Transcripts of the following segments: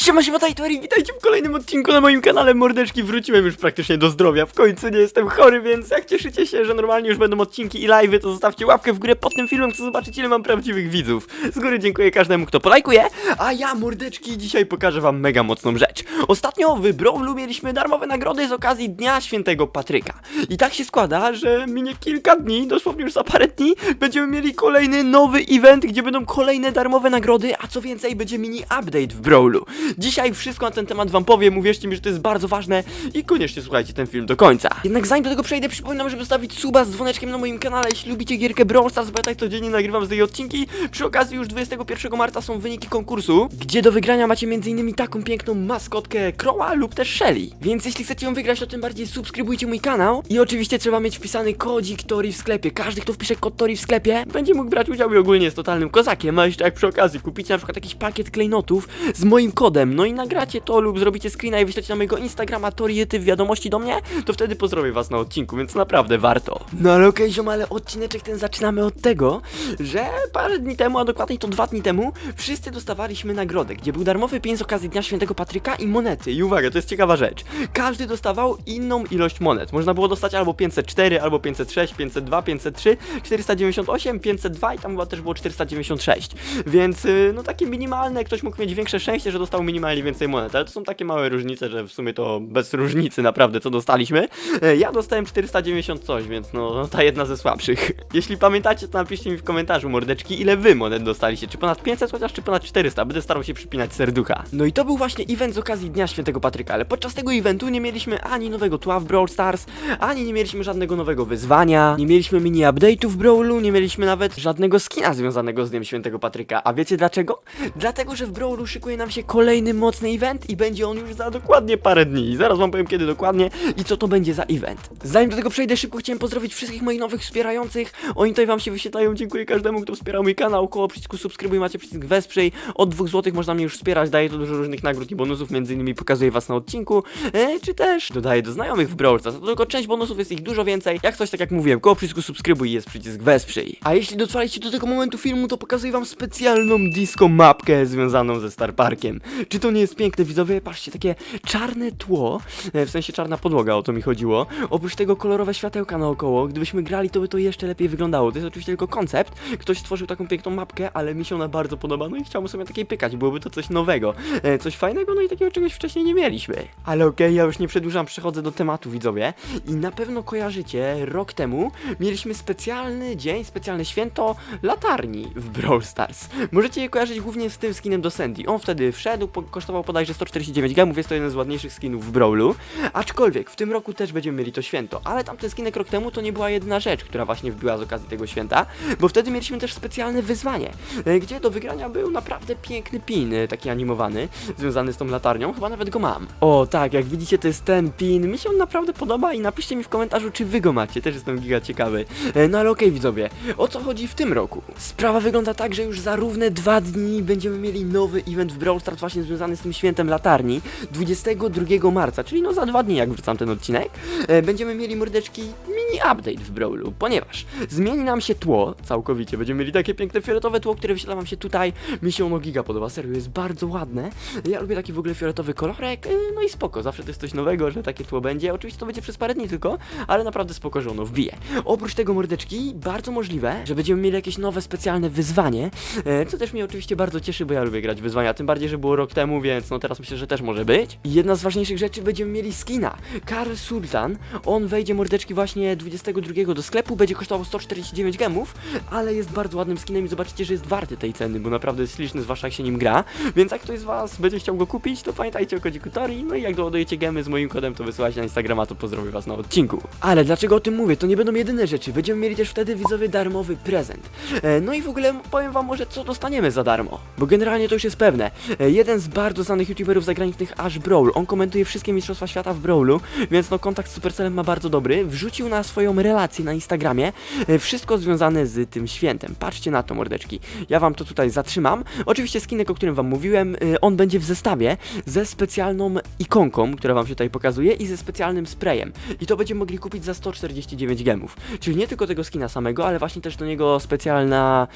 Siema, siema, Tajtori, witajcie w kolejnym odcinku na moim kanale Mordeczki. Wróciłem już praktycznie do zdrowia, w końcu nie jestem chory, więc jak cieszycie się, że normalnie już będą odcinki i live'y, to zostawcie łapkę w górę pod tym filmem, chcę zobaczyć ile mam prawdziwych widzów. Z góry dziękuję każdemu, kto polajkuje, a ja, Mordeczki, dzisiaj pokażę wam mega mocną rzecz. Ostatnio w Brawlu mieliśmy darmowe nagrody z okazji Dnia Świętego Patryka. I tak się składa, że minie kilka dni, dosłownie już za parę dni, będziemy mieli kolejny nowy event, gdzie będą kolejne darmowe nagrody, a co więcej, będzie mini update w Brawlu. Dzisiaj wszystko na ten temat wam powiem, uwierzcie mi, że to jest bardzo ważne i koniecznie słuchajcie ten film do końca. Jednak zanim do tego przejdę, przypominam, żeby zostawić suba z dzwoneczkiem na moim kanale, jeśli lubicie gierkę Brawl Stars, bo ja tak codziennie nagrywam z tej odcinki. Przy okazji już 21 marca są wyniki konkursu, gdzie do wygrania macie m.in. taką piękną maskotkę Crowa lub też Shelly. Więc jeśli chcecie ją wygrać, to tym bardziej subskrybujcie mój kanał i oczywiście trzeba mieć wpisany kodzik Tori w sklepie. Każdy, kto wpisze kod Tori w sklepie, będzie mógł brać udział i ogólnie jest totalnym kozakiem. A jeszcze jak przy okazji kupicie na przykład jakiś pakiet klejnotów z moim kodem, no i nagracie to lub zrobicie screena i wyślecie na mojego Instagrama Toriety w wiadomości do mnie, to wtedy pozdrowię was na odcinku, więc naprawdę warto. No ale okej, ziom, ale odcineczek ten zaczynamy od tego, że parę dni temu, a dokładniej to dwa dni temu, wszyscy dostawaliśmy nagrodę, gdzie był darmowy pień z okazji Dnia Świętego Patryka i monety. I uwaga, to jest ciekawa rzecz. Każdy dostawał inną ilość monet. Można było dostać albo 504, albo 506, 502, 503, 498, 502 i tam chyba też było 496. Więc y, no takie minimalne, ktoś mógł mieć większe szczęście, że dostał minimalnie więcej monet, ale to są takie małe różnice, że w sumie to bez różnicy naprawdę co dostaliśmy. E, Ja dostałem 490 coś, więc no, no ta jedna ze słabszych. Jeśli pamiętacie, to napiszcie mi w komentarzu, mordeczki, ile wy monet dostaliście. Czy ponad 500 chociaż, czy ponad 400. Będę starał się przypinać serducha. No i to był właśnie event z okazji Dnia Świętego Patryka, ale podczas tego eventu nie mieliśmy ani nowego tła w Brawl Stars, ani nie mieliśmy żadnego nowego wyzwania, nie mieliśmy mini update'u w Brawlu, nie mieliśmy nawet żadnego skina związanego z Dniem Świętego Patryka. A wiecie dlaczego? Dlatego, że w Brawlu szykuje nam się kolejny mocny event i będzie on już za dokładnie parę dni. Zaraz wam powiem kiedy dokładnie i co to będzie za event. Zanim do tego przejdę, szybko chciałem pozdrowić wszystkich moich nowych wspierających. Oni tutaj wam się wyświetlają. Dziękuję każdemu, kto wspierał mój kanał. Koło przycisku subskrybuj macie przycisk wesprzyj. Od 2 zł można mnie już wspierać. Daję to dużo różnych nagród i bonusów, między innymi pokazuję was na odcinku. E, czy też dodaję do znajomych w Brawl. To tylko część bonusów, jest ich dużo więcej. Jak coś, tak jak mówiłem, koło przycisku subskrybuj jest przycisk wesprzyj. A jeśli dotrwaliście do tego momentu filmu, to pokazuję wam specjalną disco mapkę związaną ze Star Parkiem. Czy to nie jest piękne, widzowie? Patrzcie, takie czarne tło, e, w sensie czarna podłoga, o to mi chodziło. Oprócz tego kolorowe światełka naokoło. Gdybyśmy grali, to by to jeszcze lepiej wyglądało. To jest oczywiście tylko koncept. Ktoś stworzył taką piękną mapkę, ale mi się ona bardzo podoba, no i chciałbym sobie takiej pykać. Byłoby to coś nowego, e, coś fajnego, no i takiego czegoś wcześniej nie mieliśmy. Ale okej, ja już nie przedłużam, przechodzę do tematu, widzowie. I na pewno kojarzycie, rok temu mieliśmy specjalny dzień, specjalne święto latarni w Brawl Stars. Możecie je kojarzyć głównie z tym skinem do Sandy. On wtedy wszedł, po, kosztował bodajże 149 gemów, jest to jeden z ładniejszych skinów w Brawlu. Aczkolwiek w tym roku też będziemy mieli to święto, ale tamten skinek rok temu to nie była jedyna rzecz, która właśnie wbiła z okazji tego święta, bo wtedy mieliśmy też specjalne wyzwanie, e, gdzie do wygrania był naprawdę piękny pin, e, taki animowany, związany z tą latarnią, chyba nawet go mam. O tak, jak widzicie to jest ten pin, mi się on naprawdę podoba i napiszcie mi w komentarzu, czy wy go macie, też jestem giga ciekawy. E, No ale okej widzowie, o co chodzi w tym roku? Sprawa wygląda tak, że już za równe dwa dni będziemy mieli nowy event w Brawl Stars właśnie związany z tym świętem latarni, 22 marca, czyli no za dwa dni jak wrzucam ten odcinek, e, będziemy mieli mordeczki mini update w Brawlu, ponieważ zmieni nam się tło całkowicie, będziemy mieli takie piękne fioletowe tło, które wyświetla wam się tutaj, mi się ono giga podoba, serio, jest bardzo ładne, ja lubię taki w ogóle fioletowy kolorek, e, no i spoko, zawsze to jest coś nowego, że takie tło będzie, oczywiście to będzie przez parę dni tylko, ale naprawdę spoko, że ono wbije. Oprócz tego mordeczki, bardzo możliwe, że będziemy mieli jakieś nowe specjalne wyzwanie, e, co też mnie oczywiście bardzo cieszy, bo ja lubię grać wyzwania, tym bardziej, że było rok temu, więc no teraz myślę, że też może być. Jedna z ważniejszych rzeczy, będziemy mieli skina, Karl Sultan, on wejdzie mordeczki właśnie 22 do sklepu, będzie kosztował 149 gemów, ale jest bardzo ładnym skinem i zobaczycie, że jest warty tej ceny, bo naprawdę jest śliczny, zwłaszcza jak się nim gra, więc jak ktoś z was będzie chciał go kupić, to pamiętajcie o kodziku Tori, no i jak doładujecie gemy z moim kodem, to wysyłajcie na Instagrama, to pozdrowię was na odcinku. Ale dlaczego o tym mówię? To nie będą jedyne rzeczy, będziemy mieli też wtedy widzowie darmowy prezent. E, no i w ogóle powiem wam może co dostaniemy za darmo, bo generalnie to już jest pewne. E, jeden z bardzo znanych youtuberów zagranicznych, Ash Brawl, on komentuje wszystkie mistrzostwa świata w Brawlu, więc no kontakt z Supercellem ma bardzo dobry, wrzucił na swoją relację na Instagramie e, wszystko związane z tym świętem. Patrzcie na to mordeczki. Ja wam to tutaj zatrzymam. Oczywiście skinek, o którym wam mówiłem, e, on będzie w zestawie ze ze specjalną ikonką, która wam się tutaj pokazuje i ze specjalnym sprayem. I to będziemy mogli kupić za 149 gemów. Czyli nie tylko tego skina samego, ale właśnie też do niego specjalna,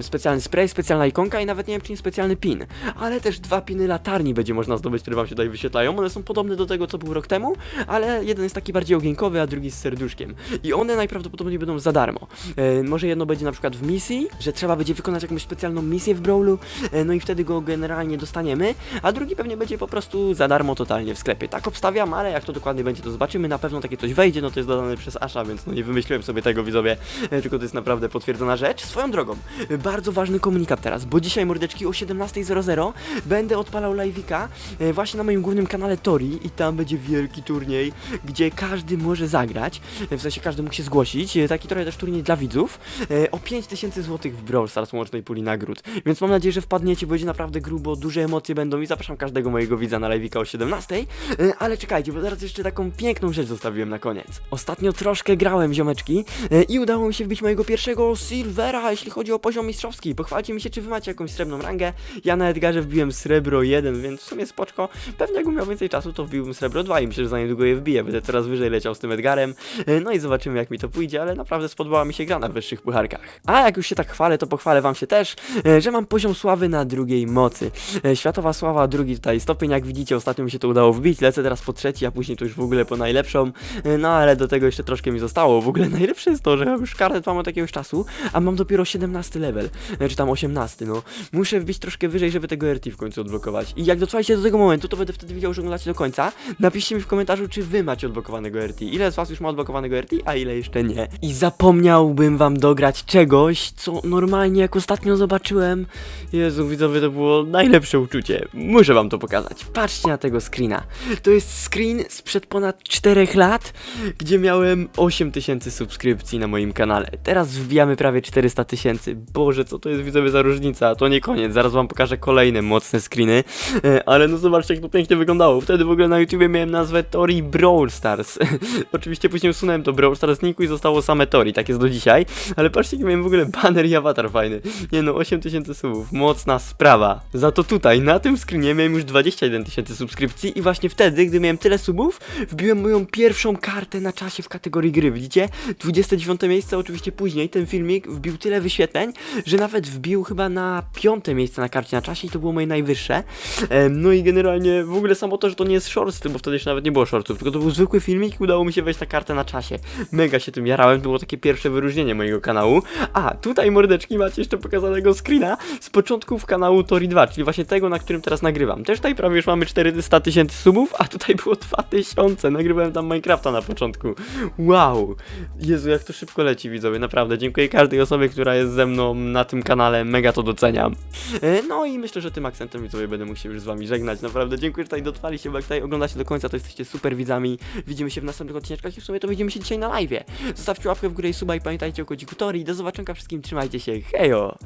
specjalny spray, specjalna ikonka i nawet nie wiem czy nie specjalny pin. Ale też dwa piny latarni będzie można zdobyć, które wam się tutaj wyświetlają. One są podobne do tego, co był rok temu, ale jeden jest taki bardziej ogienkowy, a drugi z serduszkiem. I one najprawdopodobniej będą za darmo. E, może jedno będzie na przykład w misji, że trzeba będzie wykonać jakąś specjalną misję w Brawlu, e, no i wtedy go generalnie dostaniemy, a drugi pewnie będzie po prostu za darmo totalnie w sklepie. Tak obstawiam, ale jak to dokładnie będzie, to zobaczymy. Na pewno takie coś wejdzie, no to jest dodane przez Asha, więc no nie wymyśliłem sobie tego widzowie, e, tylko to jest naprawdę potwierdzona rzecz. Swoją drogą, e, bardzo ważny komunikat teraz, bo dzisiaj mordeczki o 17.00 będę odpalał live'ika e, właśnie na moim głównym kanale Tori i tam będzie wielki turniej, gdzie każdy może zagrać, w sensie każdy mógł się zgłosić, taki trochę też turniej dla widzów, o 5000 zł w Brawl Stars łącznej puli nagród, więc mam nadzieję, że wpadniecie, będzie naprawdę grubo, duże emocje będą i zapraszam każdego mojego widza na live'ika o 17, e, ale czekajcie, bo zaraz jeszcze taką piękną rzecz zostawiłem na koniec. Ostatnio troszkę grałem, ziomeczki, e, i udało mi się wbić mojego pierwszego Silvera, jeśli chodzi o poziom mistrzowski. Pochwalcie mi się, czy wy macie jakąś srebrną rangę. Ja na Edgarze wbiłem srebro 1, więc w sumie spoczko. Pewnie jakbym miał więcej czasu, to wbiłbym srebro 2 i myślę, że za niedługo je wbiję. Będę coraz wyżej leciał z tym Edgarem. E, No i zobaczymy, jak mi to pójdzie, ale naprawdę spodobała mi się gra na wyższych pucharkach. A jak już się tak chwalę, to pochwalę wam się też, że mam poziom sławy na drugiej mocy. Światowa sława, drugi tutaj stopień, jak widzicie, ostatnio mi się to udało wbić. Lecę teraz po trzeci, a później to już w ogóle po najlepszą. E, No ale do tego jeszcze troszkę mi zostało. W ogóle najlepsze jest to, że już karnet mam od jakiegoś czasu, a mam dopiero 17 level, czy tam 18, no. Muszę wbić troszkę wyżej, żeby tego RT w końcu odblokować. I jak dotrwajcie do tego momentu, to będę wtedy widział, że oglądacie do końca. Napiszcie mi w komentarzu, czy wy macie odblokowanego RT. Ile z was już ma odblokowanego RT, a ile jeszcze nie. I zapomniałbym wam dograć czegoś, co normalnie jak ostatnio zobaczyłem. Jezu, widzowie, to było najlepsze uczucie. Muszę wam to pokazać. Patrzcie na tego screena. To jest screen sprzed ponad 4 lat, gdzie miałem 8000 subskrypcji na moim kanale. Teraz wbijamy prawie 400 tysięcy. Boże, co to jest widzowie za różnica? To nie koniec. Zaraz wam pokażę kolejne mocne screeny. E, Ale no zobaczcie, jak to pięknie wyglądało. Wtedy w ogóle na YouTubie miałem nazwę Tori Brawl Stars. Oczywiście później usunąłem to Brawl Stars niku i zostało same Tori. Tak jest do dzisiaj. Ale patrzcie, jaki miałem w ogóle banner i awatar fajny. Nie no, 8000 subów. Mocna sprawa. Za to tutaj, na tym screenie miałem już 21 tysięcy subskrypcji i właśnie wtedy, gdy miałem tyle subów, wbiłem moją pierwszą kartę na czasie w kategorii gry. Widzicie? 29 miejsce, oczywiście później ten filmik wbił tyle wyświetleń, że nawet wbił chyba na piąte miejsce na karcie na czasie i to było moje najwyższe. No i generalnie w ogóle samo to, że to nie jest shorts, bo wtedy jeszcze nawet nie było shortsów, tylko to był zwykły filmik i udało mi się wejść na kartę na czasie. Mega się tym jarałem, to było takie pierwsze wyróżnienie mojego kanału. A, tutaj mordeczki macie jeszcze pokazanego screena z początków kanału Tori 2, czyli właśnie tego, na którym teraz nagrywam. Też tutaj prawie już mamy 400 tysięcy subów, a tutaj było 2000. Nagrywałem tam Minecrafta na początku. Wow! Jezu, jak to szybko leci, widzowie, naprawdę. Dziękuję każdej osobie, która jest ze mną na tym kanale, mega to doceniam. E, No i myślę, że tym akcentem, widzowie, będę mógł się już z wami żegnać. Naprawdę dziękuję, że tutaj dotrwaliście, bo jak tutaj oglądacie do końca, to jesteście super widzami. Widzimy się w następnych odcinkach i w sumie to widzimy się dzisiaj na live. Zostawcie łapkę w górę i suba i pamiętajcie o kodziku Tori. Do zobaczenia wszystkim, trzymajcie się, hejo!